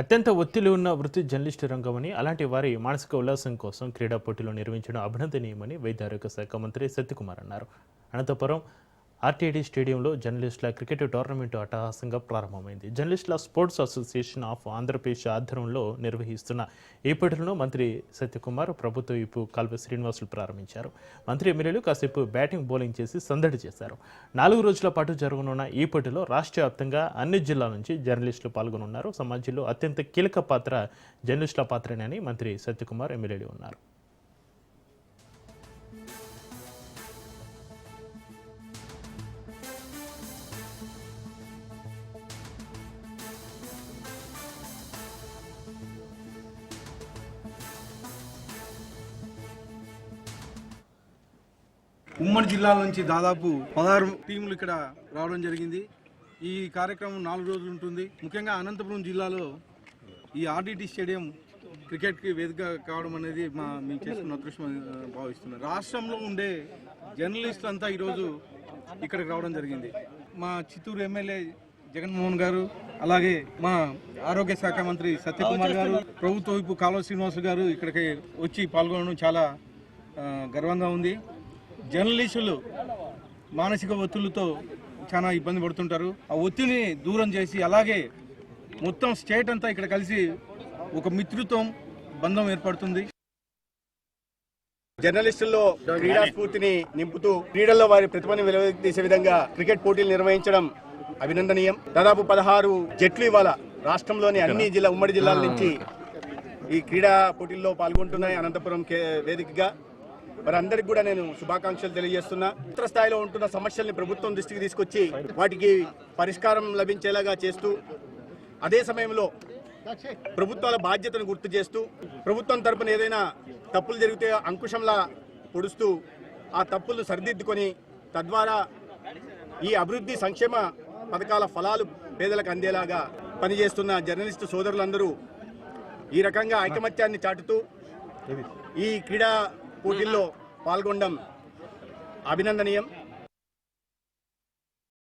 అత్యంత ఒత్తిడి ఉన్న వృత్తి జర్నలిస్టు రంగమని అలాంటి వారి మానసిక ఉల్లాసం కోసం క్రీడా పోటీలు నిర్వహించడం అభినందనీయమని వైద్య ఆరోగ్య శాఖ మంత్రి సత్యకుమార్ అన్నారు. అనంతపురం ఆర్టీడీ స్టేడియంలో జర్నలిస్టుల క్రికెట్ టోర్నమెంట్ అట్టహాసంగా ప్రారంభమైంది. జర్నలిస్టుల స్పోర్ట్స్ అసోసియేషన్ ఆఫ్ ఆంధ్రప్రదేశ్ ఆధ్వర్యంలో నిర్వహిస్తున్న ఈ పోటీలను మంత్రి సత్యకుమార్ ప్రభుత్వ విపు కాల్వ శ్రీనివాసులు ప్రారంభించారు. మంత్రి ఎమ్మెల్యేలు కాసేపు బ్యాటింగ్ బౌలింగ్ చేసి సందడి చేశారు. నాలుగు రోజుల పాటు జరగనున్న ఈ పోటీలో రాష్ట్ర వ్యాప్తంగా అన్ని జిల్లాల నుంచి జర్నలిస్టులు పాల్గొనున్నారు. సమాజంలో అత్యంత కీలక పాత్ర జర్నలిస్టుల పాత్రనేని మంత్రి సత్యకుమార్ ఎమ్మెల్యేలు ఉన్నారు ఉమ్మడి జిల్లాల నుంచి దాదాపు పదహారు టీములు ఇక్కడ రావడం జరిగింది. ఈ కార్యక్రమం నాలుగు రోజులు ఉంటుంది. ముఖ్యంగా అనంతపురం జిల్లాలో ఈ ఆర్డిటి స్టేడియం క్రికెట్కి వేదిక కావడం అనేది మా మేము చేసుకున్న అదృష్టం భావిస్తున్నాం. రాష్ట్రంలో ఉండే జర్నలిస్టులు అంతా ఈరోజు ఇక్కడికి రావడం జరిగింది. మా చిత్తూరు ఎమ్మెల్యే జగన్మోహన్ గారు అలాగే మా ఆరోగ్య శాఖ మంత్రి సత్యకుమార్ గారు ప్రభుత్వ వైపు కాలువ శ్రీనివాస్ గారు ఇక్కడికి వచ్చి పాల్గొనడం చాలా గర్వంగా ఉంది. జర్నలిస్టులు మానసిక ఒత్తిళ్ళతో చాలా ఇబ్బంది పడుతుంటారు. ఆ ఒత్తిడిని దూరం చేసి అలాగే మొత్తం స్టేట్ అంతా ఇక్కడ కలిసి ఒక మిత్రుత్వం బంధం ఏర్పడుతుంది. జర్నలిస్టుల్లో క్రీడా స్ఫూర్తిని నింపుతూ క్రీడల్లో వారి ప్రతిభను వెలువతీసే విధంగా క్రికెట్ పోటీలు నిర్వహించడం అభినందనీయం. దాదాపు పదహారు జట్లు ఇవాళ రాష్ట్రంలోని అన్ని జిల్లా ఉమ్మడి జిల్లాల నుంచి ఈ క్రీడా పోటీల్లో పాల్గొంటున్నాయి అనంతపురం కే- వేదికగా. మరి అందరికి కూడా నేను శుభాకాంక్షలు తెలియజేస్తున్నా. ఉత్తర స్థాయిలో ఉంటున్న సమస్యల్ని ప్రభుత్వం దృష్టికి తీసుకొచ్చి వాటికి పరిష్కారం లభించేలాగా చేస్తూ అదే సమయంలో ప్రభుత్వాల బాధ్యతను గుర్తు చేస్తూ ప్రభుత్వం తరపున ఏదైనా తప్పులు జరిగితే అంకుశంలా పొడుస్తూ ఆ తప్పులను సరిదిద్దుకొని తద్వారా ఈ అభివృద్ధి సంక్షేమ పథకాల ఫలాలు పేదలకు అందేలాగా పనిచేస్తున్న జర్నలిస్టు సోదరులందరూ ఈ రకంగా ఐకమత్యాన్ని చాటుతూ ఈ క్రీడా పోటీల్లో పాల్గొనడం అభినందనీయం.